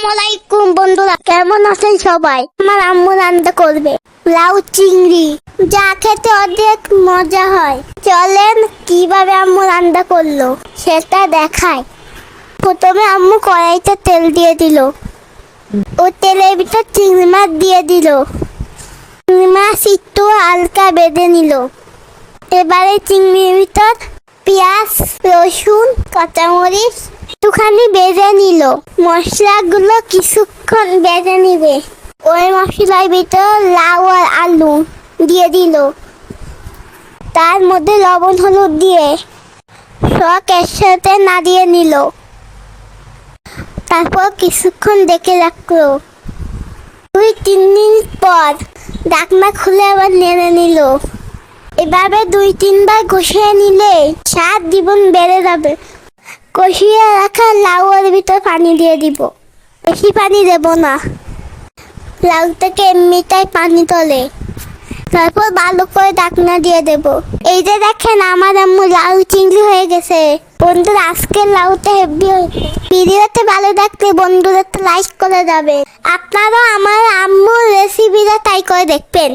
আসসালামু আলাইকুম, বন্ধুরা। কেমন আছেন সবাই? আমার আম্মু রান্না করবে। লাউ চিংড়ি। যা খেতে অনেক মজা হয়। চলেন কীভাবে আম্মু রান্না করল, সেটা দেখায় প্রথমে আম্মু কড়াইতে তেল দিয়ে দিল। ও তেলের ভিতর চিংড়ি মাছ দিয়ে দিল। চিংড়ি মাছ একটু হালকা বেঁধে নিল। এবারে চিংড়ির ভিতর পেঁয়াজ, রসুন, কাঁচামরিচ একটুখানি বেজে নিল। মশলাগুলো কিছুক্ষণ বেজে নিবে। ওই মশলার ভিতর লাউ আর আলু দিয়ে দিল। তার মধ্যে লবণ হলুদ দিয়ে সব একসাথে নাড়িয়ে নিল। তারপর কিছুক্ষণ দেখে রাখল। দুই, তিন দিন পর ডাকনা খুলে আবার নেড়ে নিল। এভাবে দুই, তিনবার ঘষিয়ে নিলে স্বাদ দ্বিগুণ বেড়ে যাবে। কষিয়ে রাখা লাউয়ের ভিতর পানি দিয়ে দিব। বেশি পানি দেব না। লাউ থেকে এমনিটাই পানি তোলে। তারপর ভালো করে ডাকনা দিয়ে দেব। এই যে দেখেন আমার আম্মু লাউ চিংড়ি হয়ে গেছে। বন্ধুরা আজকের লাউটা হেভি হয়েছে ভিডিওতে ভালো থাকলে বন্ধুরা লাইক করে যাবে। আপনারাও আমার আম্মুর রেসিপিটা তাই করে দেখবেন।